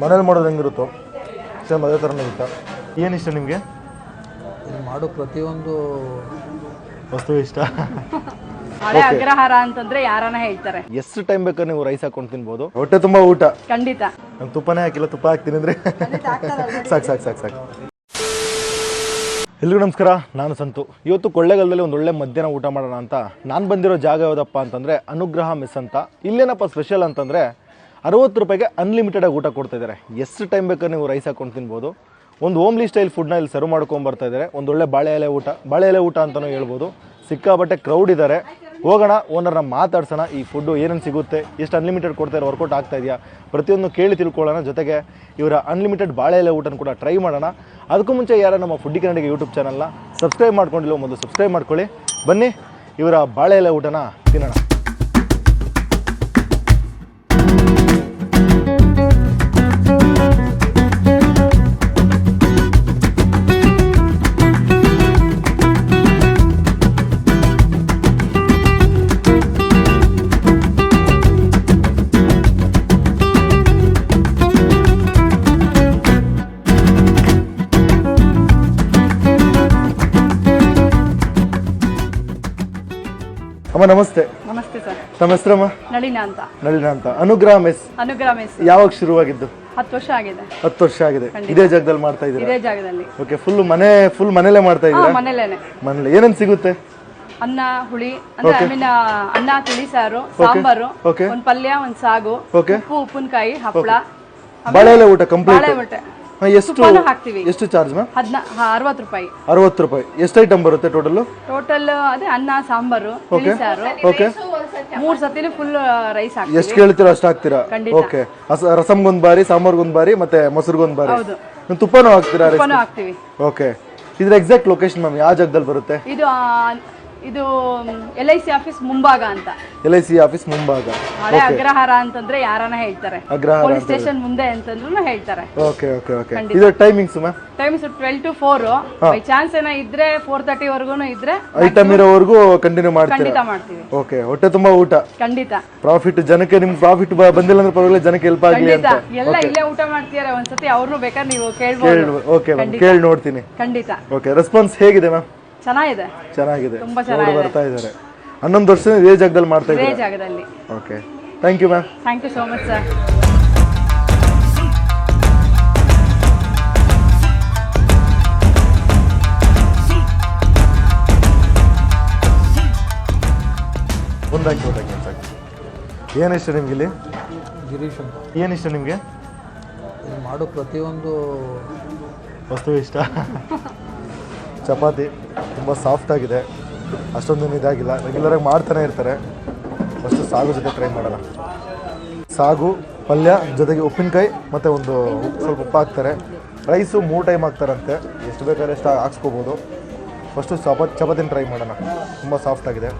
ಮನೇಲಿ ಮಾಡೋದು ಹೆಂಗಿರುತ್ತೋ ಸೇಮ್ ಅದೇ ಥರನೇ ಇರುತ್ತಾ ಏನು ಇಷ್ಟ ನಿಮಗೆ? ಮಾಡೋ ಪ್ರತಿಯೊಂದು ವಸ್ತು ಇಷ್ಟ. ಹಳೆ ಅಗ್ರಹಾರ ಅಂತಂದ್ರೆ ಯಾರನ್ನ ಹೇಳ್ತಾರೆ. ಎಷ್ಟು ಟೈಮ್ ಬೇಕಾದ್ರೆ ನೀವು ರೈಸ್ ಹಾಕೊಂಡು ತಿನ್ಬೋದು? ಹೊಟ್ಟೆ ತುಂಬ ಊಟ. ಖಂಡಿತ. ನಾನು ತುಪ್ಪನೇ ಹಾಕಿಲ್ಲ ತುಪ್ಪ ಹಾಕ್ತೀನಿ ಅಂದರೆ. ಸಾಕು ಸಾಕು ಸಾಕು ಸಾಕು. ಎಲ್ರಿಗೂ ನಮಸ್ಕಾರ ನಾನು ಸಂತು. ಇವತ್ತು ಕೊಳ್ಳೇಗಾಲದಲ್ಲಿ ಒಂದು ಒಳ್ಳೆ ಮಧ್ಯಾಹ್ನ ಊಟ ಮಾಡೋಣ ಅಂತ ನಾನು ಬಂದಿರೋ ಜಾಗ ಯಾವುದಪ್ಪ ಅಂತಂದರೆ ಅನುಗ್ರಹ ಮಿಸ್ ಅಂತ ಇಲ್ಲೇನಪ್ಪ ಸ್ಪೆಷಲ್ ಅಂತಂದರೆ ಅರವತ್ತು ರೂಪಾಯಿಗೆ ಅನ್ಲಿಮಿಟೆಡ್ ಆಗಿ ಊಟ ಕೊಡ್ತಾ ಇದ್ದಾರೆ. ಎಷ್ಟು ಟೈಮ್ ಬೇಕಾದ್ರೆ ನೀವು ರೈಸ್ ಹಾಕೊಂಡು ತಿನ್ಬೋದು. ಒಂದು ಓಮ್ಲಿ ಸ್ಟೈಲ್ ಫುಡ್ನ ಇಲ್ಲಿ ಸರ್ವ್ ಮಾಡ್ಕೊಂಡು ಬರ್ತಾ ಇದ್ದಾರೆ. ಒಂದು ಒಳ್ಳೆ ಬಾಳೆ ಎಲೆ ಊಟ. ಬಾಳೆ ಎಲೆ ಊಟ ಅಂತಲೂ ಹೇಳ್ಬೋದು. ಸಿಕ್ಕಾಬಟ್ಟೆ ಕ್ರೌಡ್ ಇದ್ದಾರೆ. ಹೋಗೋಣ ಓನರ್ನ ಮಾತಾಡ್ಸೋಣ. ಈ ಫುಡ್ಡು ಏನೇನು ಸಿಗುತ್ತೆ? ಎಷ್ಟು ಅನ್ಲಿಮಿಟೆಡ್ ಕೊಡ್ತಾರೆ ವರ್ಕೌಟ್ ಆಗ್ತಾ ಇದೆಯಾ? ಪ್ರತಿಯೊಂದು ಕೇಳಿ ತಿಳ್ಕೊಳ್ಳೋಣ. ಜೊತೆಗೆ ಇವರ ಅನ್ಲಿಮಿಟೆಡ್ ಬಾಳೆ ಎಲೆ ಊಟನ ಕೂಡ ಟ್ರೈ ಮಾಡೋಣ. ಅದಕ್ಕೂ ಮುಂಚೆ ಯಾರು ನಮ್ಮ ಫುಡ್ಡಿ ಕನ್ನಡಿಗೆ ಯೂಟ್ಯೂಬ್ ಚಾನಲ್ನ ಸಬ್ಸ್ಕ್ರೈಬ್ ಮಾಡ್ಕೊಂಡಿಲ್ಲ ಮೊದಲು ಸಬ್ಸ್ಕ್ರೈಬ್ ಮಾಡ್ಕೊಳ್ಳಿ. ಬನ್ನಿ, ಇವರ ಬಾಳೆ ಎಲೆ ಊಟನ ತಿನ್ನೋಣ. ಅಮ್ಮ ನಮಸ್ತೆ. ನಮಸ್ತೆ ಸರ್. ತಮ್ಮ ಹೆಸರಮ್ಮ? ನಳಿನ ಅಂತ. ನಳಿನ ಅಂತ. ಅನುಗ್ರಹ ಮೆಸ್. ಅನುಗ್ರಹ ಮೆಸ್. ಯಾವಾಗ ಶುರುವಾಗಿದ್ದು? ಹತ್ತು ವರ್ಷ ಆಗಿದೆ. ಹತ್ತು ವರ್ಷ ಆಗಿದೆ. ಇದೇ ಜಾಗದಲ್ಲಿ ಮಾಡ್ತಾ ಇದ್ದೀರಾ? ಇದೇ ಜಾಗದಲ್ಲಿ. ಓಕೆ ಫುಲ್ ಮನೆ ಫುಲ್ ಮನೇಲೆ ಮಾಡ್ತಾ ಹಾ ಇದ್ದೀರಾ ಮನೇಲೇನೆ. ಮನೇಲಿ. ಏನೇನು ಸಿಗುತ್ತೆ? ಅನ್ನ ಹುಳಿ ಅಂದ್ರೆ ಐ ಮೀನ್ ಅನ್ನ ತಿಳಿ ಸಾರು ಸಾಂಬಾರು Okay. ಒಂದ್ ಪಲ್ಯ ಒಂದ್ ಸಾಗು ಉಪ್ಪು ಉಪ್ಪಿನಕಾಯಿ ಹಪ್ಪಳ. ಬಾಳೆ ಎಲೆ ಊಟ ಕಂಪ್ಲೀಟ್ ಬಾಳೆ ಮೊಟ್ಟೆ ಎಷ್ಟು ಹಾಕ್ತಿವಿ. ಎಷ್ಟು ಚಾರ್ಜ್ ಮ್ಯಾಮ್? ಹದ್ನ ಅರವತ್ತು ರೂಪಾಯಿ. ಅರವತ್ತು ರೂಪಾಯಿ. ಎಷ್ಟು ಐಟಮ್ ಬರುತ್ತೆ ಟೋಟಲ್ ಟೋಟಲ್ ಅದೇ ಅನ್ನ ಸಾಂಬಾರು ಸಾರು. ಓಕೆ ಮೂರ್ ಸತಿನೂ ಫುಲ್ ರೈಸ್ ಹಾಕ್ತೀವಿ. ಎಷ್ಟು ಕೇಳ್ತೀರಾ ಅಷ್ಟು ಹಾಕ್ತೀರಾ. ಓಕೆ ರಸಮ್ಗೊಂದು ಬಾರಿ ಸಾಂಬಾರ್ಗೊಂದು ಬಾರಿ ಮತ್ತೆ ಮೊಸರುಗೊಂದ್ ಬಾರಿ ತುಪ್ಪನೂ ಹಾಕ್ತೀರಾ ತುಪ್ಪನೂ ಹಾಕ್ತಿವಿ. ಓಕೆ ಇದ್ರ ಎಕ್ಸಾಕ್ಟ್ ಲೊಕೇಶನ್ ಮ್ಯಾಮ್ ಯಾವ ಜಾಗದಲ್ಲಿ ಬರುತ್ತೆ? ಇದು ಇದು ಎಲ್ ಐ ಸಿ ಆಫೀಸ್ ಮುಂಭಾಗ ಅಂತ. ಎಲ್ ಐ ಸಿ ಆಫೀಸ್ ಮುಂಭಾಗ. ಹಳೆ ಅಗ್ರಹಾರ ಅಂತಂದ್ರೆ ಯಾರನ್ನ ಹೇಳ್ತಾರೆ. ಅಗ್ರಹಾರ ಪೊಲೀಸ್ ಸ್ಟೇಷನ್ ಮುಂದೆ ಅಂತಂದ್ರೂ ಹೇಳ್ತಾರೆ. ಓಕೆ ಓಕೆ ಓಕೆ ಇದು timings ma'am timings 12 to 4 by chance ಏನ ಇದ್ರೆ 4:30 ವರೆಗೂನು ಇದ್ರೆ ಐಟಮ್ ಇರೋವರೆಗೂ ಕಂಟಿನ್ಯೂ ಮಾಡ್ತೀವಿ ಖಂಡಿತ ಮಾಡ್ತೀವಿ. ಓಕೆ ಹೊಟ್ಟೆ ತುಂಬಾ ಊಟ. ಖಂಡಿತ. ಪ್ರಾಫಿಟ್ ಜನಕ್ಕೆ ನಿಮ್ಗೆ ಪ್ರಾಫಿಟ್ ಬಂದಿಲ್ಲ ಅಂದ್ರೆ ಪರವಾಗಿಲ್ಲ ಜನಕ್ಕೆ ಹೆಲ್ಪ್ ಆಗಲಿ ಖಂಡಿತ. ಅಂತ. ಎಲ್ಲ ಇಲ್ಲೇ ಊಟ ಮಾಡ್ತೀರಾ ಒಂದ್ಸತಿ ಅವ್ರನ್ನು ಬೇಕಾದ್ರೆ ನೀವು ಕೇಳ್ಬೋದು. ಓಕೆ ಮ್ಯಾಮ್ ಕೇಳಿ ನೋಡ್ತೀನಿ. ಖಂಡಿತ. ಓಕೆ ರೆಸ್ಪಾನ್ಸ್ ಹೇಗಿದೆ ಮ್ಯಾಮ್ ಚೆನ್ನಾಗಿದೆ. ಚೆನ್ನಾಗಿದೆ. ತುಂಬಾ ನೋಡಿ ಬರ್ತಾ ಇದ್ದಾರೆ. ಹನ್ನೊಂದು ವರ್ಷ ಇದೇ ಜಾಗದಲ್ಲಿ ಮಾಡ್ತಾ ಇದೇ ಇದ್ದಾರೆ? ಜಾಗದಲ್ಲಿ. Okay thank you ma'am thank you so much sir ಒಂದಾಕಿ ಒಂದಾಕಿ ಸಾಕು ಏನಿಷ್ಟ ನಿಮ್ಗೆ ಇಲ್ಲಿ? ಗಿರೀಶ್ ಅಂತ. ಏನಿಷ್ಟ ನಿಮಗೆ? ಇಲ್ಲಿ ಮಾಡೋ ಪ್ರತಿಯೊಂದು ವಸ್ತು ಇಷ್ಟ. ಚಪಾತಿ. ತುಂಬ ಸಾಫ್ಟ್ ಆಗಿದೆ. ಅಷ್ಟೊಂದೇನು ಇದಾಗಿಲ್ಲ. ರೆಗ್ಯುಲರಾಗಿ ಮಾಡ್ತಾನೆ ಇರ್ತಾರೆ. ಫಸ್ಟು ಸಾಗು ಜೊತೆ ಟ್ರೈ ಮಾಡೋಣ ಸಾಗು, ಪಲ್ಯ ಜೊತೆಗೆ ಉಪ್ಪಿನಕಾಯಿ ಮತ್ತು ಒಂದು ಸ್ವಲ್ಪ ಉಪ್ಪು ಹಾಕ್ತಾರೆ. ರೈಸು ಮೂರು ಟೈಮ್ ಹಾಕ್ತಾರಂತೆ. ಎಷ್ಟು ಬೇಕಾದ್ರೆ ಎಷ್ಟು ಹಾಕ್ಸ್ಕೋಬೋದು. ಫಸ್ಟು ಚಪಾತಿ ಚಪಾತಿನ ಟ್ರೈ ಮಾಡೋಣ. ತುಂಬ ಸಾಫ್ಟ್ ಆಗಿದೆ.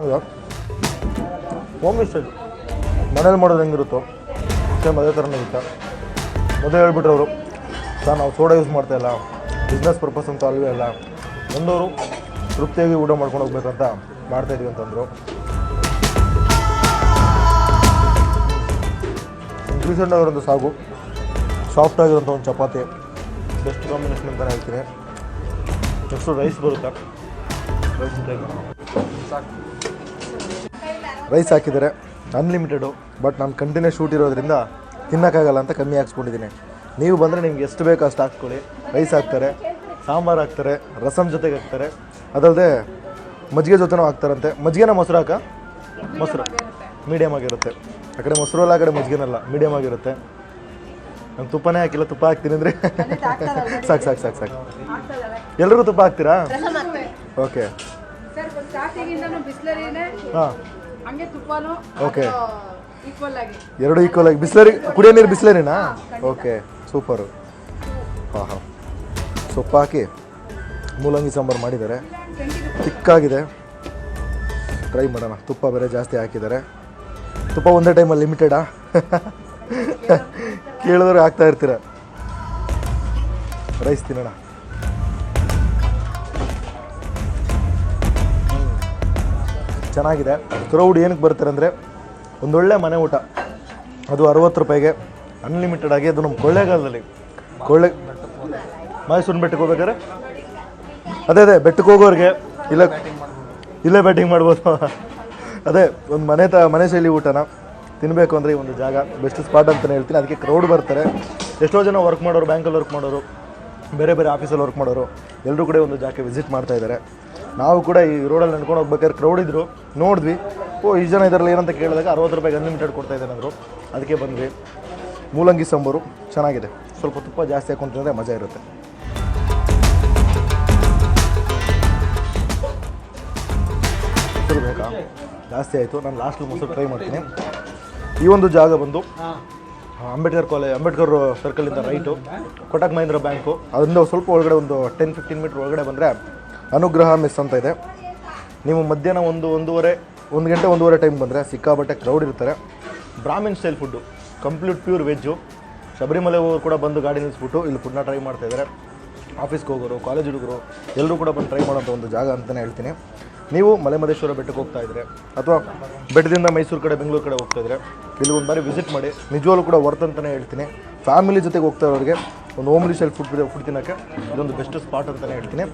ಹೌದಾ? ಹೋಮ್ ಸ್ಟೈಲ್ ಮನೇಲಿ ಮಾಡೋದು ಹೆಂಗಿರುತ್ತೋ? ಸೇಮ್ ಅದೇ ಥರನೇ ಇರುತ್ತೆ ಮೊದಲು ಹೇಳ್ಬಿಟ್ರು ಅವರು ಸರ್, ನಾವು ಸೋಡಾ ಯೂಸ್ ಮಾಡ್ತಾ ಇಲ್ಲ. ಬಿಸ್ನೆಸ್ ಪರ್ಪಸ್ ಅಂತ ಅಲ್ವೇ ಅಲ್ಲ ಒಂದವರು ತೃಪ್ತಿಯಾಗಿ ಊಟ ಮಾಡ್ಕೊಂಡು ಹೋಗ್ಬೇಕಂತ ಇದೀವಿ ಅಂತಂದರು. ರೀಸೆಂಟ್ ಆಗಿರೋದು ಸಾಗು ಸಾಫ್ಟ್ ಆಗಿರೋಂಥ ಒಂದು ಚಪಾತಿ. ಬೆಸ್ಟ್ ಕಾಂಬಿನೇಷನ್ ಅಂತಲೇ ಹೇಳ್ತೀನಿ. ನೆಕ್ಸ್ಟು ರೈಸ್ ಬರುತ್ತೆ? ರೈಸ್ ರೈಸ್ ಹಾಕಿದ್ದಾರೆ. ಅನ್ಲಿಮಿಟೆಡು ಬಟ್ ನಾನು ಕಂಟಿನ್ಯೂ ಶೂಟ್ ಇರೋದ್ರಿಂದ ತಿನ್ನೋಕ್ಕಾಗಲ್ಲ ಅಂತ ಕಮ್ಮಿ ಹಾಕ್ಸ್ಕೊಂಡಿದ್ದೀನಿ. ನೀವು ಬಂದರೆ ನಿಮ್ಗೆ ಎಷ್ಟು ಬೇಕೋ ಅಷ್ಟು ಹಾಕ್ಕೊಳ್ಳಿ. ರೈಸ್ ಹಾಕ್ತಾರೆ ಸಾಂಬಾರು ಹಾಕ್ತಾರೆ ರಸಮ್ ಜೊತೆಗೆ ಹಾಕ್ತಾರೆ. ಅದಲ್ಲದೆ ಮಜ್ಜಿಗೆ ಜೊತೆನೂ ಹಾಕ್ತಾರಂತೆ. ಮಜ್ಜಿಗೆನ ಮೊಸರು ಹಾಕ? ಮೊಸರು. ಮೀಡಿಯಮ್ ಆಗಿರುತ್ತೆ. ಆ ಕಡೆ ಮೊಸರು ಅಲ್ಲ ಆ ಕಡೆ ಮಜ್ಜಿಗೆನಲ್ಲ ಮೀಡಿಯಮ್ ಆಗಿರುತ್ತೆ. ನಾನು ತುಪ್ಪನೇ ಹಾಕಿಲ್ಲ ತುಪ್ಪ ಹಾಕ್ತೀನಿ ಅಂದರೆ. ಸಾಕು ಸಾಕು ಸಾಕು ಸಾಕು. ಎಲ್ಲರಿಗೂ ತುಪ್ಪ ಹಾಕ್ತೀರಾ? ಓಕೆ ಹಾಂ. ಹಂಗೆ ತುಪ್ಪನು ಓಕೆ ಎರಡು ಈಕ್ವಲ್ ಆಗಿ. ಬಿಸ್ಲರಿ ಕುಡಿಯೋ ನೀರು ಬಿಸ್ಲರಿನಾ? ಓಕೆ ಸೂಪರು ಹಾಂ ಹಾಂ. ಸೊಪ್ಪು ಹಾಕಿ ಮೂಲಂಗಿ ಸಾಂಬಾರು ಮಾಡಿದ್ದಾರೆ. ಚಿಕ್ಕಾಗಿದೆ ಟ್ರೈ ಮಾಡೋಣ. ತುಪ್ಪ ಬೇರೆ ಜಾಸ್ತಿ ಹಾಕಿದ್ದಾರೆ. ತುಪ್ಪ ಒಂದೇ ಟೈಮಲ್ಲಿ ಲಿಮಿಟೆಡಾ ಕೇಳಿದ್ರೆ ಹಾಕ್ತಾ ಇರ್ತೀರ. ರೈಸ್ ತಿನ್ನೋಣ. ಚೆನ್ನಾಗಿದೆ. ಕ್ರೌಡ್ ಏನಕ್ಕೆ ಬರ್ತಾರೆ ಅಂದರೆ ಒಂದೊಳ್ಳೆ ಮನೆ ಊಟ. ಅದು ಅರವತ್ತು ರೂಪಾಯಿಗೆ. ಅನ್ಲಿಮಿಟೆಡ್ ಆಗಿ ಅದು ನಮ್ಮ ಕೊಳ್ಳೇಗಾಲದಲ್ಲಿ. ಕೊಳ್ಳೆ ಮೈಸೂರು ಬೆಟ್ಟಕ್ಕೆ ಹೋಗ್ಬೇಕಾದ್ರೆ? ಅದೇ ಅದೇ, ಬೆಟ್ಟಕ್ಕೆ ಹೋಗೋರಿಗೆ. ಇಲ್ಲ ಇಲ್ಲೇ ಬ್ಯಾಟಿಂಗ್ ಮಾಡ್ಬೋದು. ಅದೇ, ಒಂದು ಮನೆ ತ ಮನೆ ಶೈಲಿ ಊಟನ ತಿನ್ನಬೇಕು ಅಂದರೆ ಈ ಒಂದು ಜಾಗ. ಬೆಸ್ಟ್ ಸ್ಪಾಟ್ ಅಂತಲೇ ಹೇಳ್ತೀನಿ. ಅದಕ್ಕೆ ಕ್ರೌಡ್ ಬರ್ತಾರೆ. ಎಷ್ಟೋ ಜನ ವರ್ಕ್ ಮಾಡೋರು ಬ್ಯಾಂಕಲ್ಲಿ ವರ್ಕ್ ಮಾಡೋರು, ಬೇರೆ ಬೇರೆ ಆಫೀಸಲ್ಲಿ ವರ್ಕ್ ಮಾಡೋರು ಎಲ್ಲರೂ ಕೂಡ ಒಂದು ಜಾಗಕ್ಕೆ ವಿಸಿಟ್ ಮಾಡ್ತಾ ಇದ್ದಾರೆ. ನಾವು ಕೂಡ ಈ ರೋಡಲ್ಲಿ ನಡ್ಕೊಂಡು ಹೋಗ್ಬೇಕಾದ್ರೆ ಕ್ರೌಡ್ ಇದ್ದರು ನೋಡಿದ್ವಿ. ಓ ಈ ಜನ ಇದರಲ್ಲಿ, ಏನಂತ ಕೇಳಿದಾಗ ಅರವತ್ತು ರೂಪಾಯಿಗೆ ಅನ್ಲಿಮಿಟೆಡ್ ಕೊಡ್ತಾ ಇದ್ದಾರೆ ಅಂದರು. ಅದಕ್ಕೆ ಬಂದ್ವಿ. ಮೂಲಂಗಿ ಸಾಂಬಾರು, ಚೆನ್ನಾಗಿದೆ. ಸ್ವಲ್ಪ ತುಪ್ಪ ಜಾಸ್ತಿ ಹಾಕೊಂಡು ತಿಂದರೆ ಮಜಾ ಇರುತ್ತೆ. ಬೇಕಾ? ಜಾಸ್ತಿ ಆಯಿತು. ನಾನು ಲಾಸ್ಟಲ್ಲಿ ಮೊಸರು ಟ್ರೈ ಮಾಡ್ತೀನಿ. ಈ ಒಂದು ಜಾಗ ಬಂದು ಅಂಬೇಡ್ಕರ್ ಕಾಲೇಜ್ ಅಂಬೇಡ್ಕರ್ ಸರ್ಕಲಿಂದ ರೈಟು ಕೊಟಕ್ ಮಹೇಂದ್ರ ಬ್ಯಾಂಕು ಅದರಿಂದ ಸ್ವಲ್ಪ ಒಳಗಡೆ ಒಂದು ಟೆನ್ ಫಿಫ್ಟೀನ್ ಮೀಟ್ರ್ ಒಳಗಡೆ ಬಂದರೆ ಅನುಗ್ರಹ ಮಿಸ್ ಅಂತ ಇದೆ. ನೀವು ಮಧ್ಯಾಹ್ನ ಒಂದು, ಒಂದೂವರೆ ಒಂದು ಗಂಟೆ ಒಂದೂವರೆ ಟೈಮ್ ಬಂದರೆ ಸಿಕ್ಕಾಬಟ್ಟೆ ಕ್ರೌಡ್ ಇರ್ತಾರೆ. Brahmin style food complete pure veg Sabarimala ಹೋಗೋರು ಕೂಡ ಬಂದು ಗಾಡಿ ನಿಲ್ಲಿಸ್ಬಿಟ್ಟು ಇಲ್ಲಿ ಫುಡ್ನ ಟ್ರೈ ಮಾಡ್ತಾ ಇದ್ದಾರೆ ಆಫೀಸ್ಗೆ ಹೋಗೋರು ಕಾಲೇಜ್ ಹುಡುಗರು ಎಲ್ಲರೂ ಕೂಡ ಬಂದು ಟ್ರೈ ಮಾಡೋಂಥ ಒಂದು ಜಾಗ ಅಂತಲೇ ಹೇಳ್ತೀನಿ. ನೀವು ಮಲೆಮಹದೇಶ್ವರ ಬೆಟ್ಟಕ್ಕೆ ಹೋಗ್ತಾ ಇದ್ರೆ ಅಥವಾ ಬೆಟ್ಟದಿಂದ ಮೈಸೂರು ಕಡೆ, ಬೆಂಗಳೂರು ಕಡೆ ಹೋಗ್ತಾ ಇದ್ರೆ ಇಲ್ಲಿ ಒಂದು ಬಾರಿ ವಿಸಿಟ್ ಮಾಡಿ. ನಿಜವಾಗ್ಲೂ ಕೂಡ ವರ್ತ್ ಅಂತಲೇ ಹೇಳ್ತೀನಿ. ಫ್ಯಾಮಿಲಿ ಜೊತೆಗೆ ಹೋಗ್ತಾ ಇರೋರಿಗೆ ಒಂದು ಹೋಮ್ಲಿ ಸೆಲ್ ಫುಡ್ ಫುಡ್ ತಿನ್ನೋಕ್ಕೆ ಇದೊಂದು ಬೆಸ್ಟ್ ಸ್ಪಾಟ್ ಅಂತಲೇ ಹೇಳ್ತೀನಿ.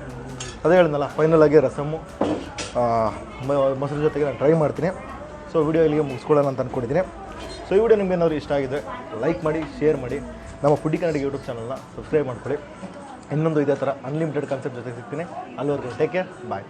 ಅದೇ ಹೇಳಿದ್ನಲ್ಲ ಫೈನಲ್ ಆಗಿ ರಸಮ್ಮು ಮೊಸರು ಜೊತೆಗೆ ನಾನು ಟ್ರೈ ಮಾಡ್ತೀನಿ. ಸೊ ವಿಡಿಯೋ ಇಲ್ಲಿಗೆ ಮುಗಿಸ್ಕೊಳ್ಳೋಣ ಅಂತ ಅಂದ್ಕೊಂಡಿದ್ದೀನಿ ಸೊ ಈ ವಿಡಿಯೋ ನಿಮ್ಗೆ ಏನಾದರೂ ಇಷ್ಟ ಆಗಿದೆ ಲೈಕ್ ಮಾಡಿ ಶೇರ್ ಮಾಡಿ. ನಮ್ಮ ಫುಡಿ ಕನ್ನಡ ಯೂಟ್ಯೂಬ್ ಚಾನಲ್ನ ಸಬ್ಸ್ಕ್ರೈಬ್ ಮಾಡ್ಕೊಳ್ಳಿ. ಇನ್ನೊಂದು ಇದೇ ಥರ ಅನ್ಲಿಮಿಟೆಡ್ ಕಾನ್ಸೆಪ್ಟ್ ಜೊತೆ ಸಿಗ್ತೀನಿ. ಅಲ್ಲಿವರೆಗೂ ಟೇಕ್ ಕೇರ್ ಬಾಯ್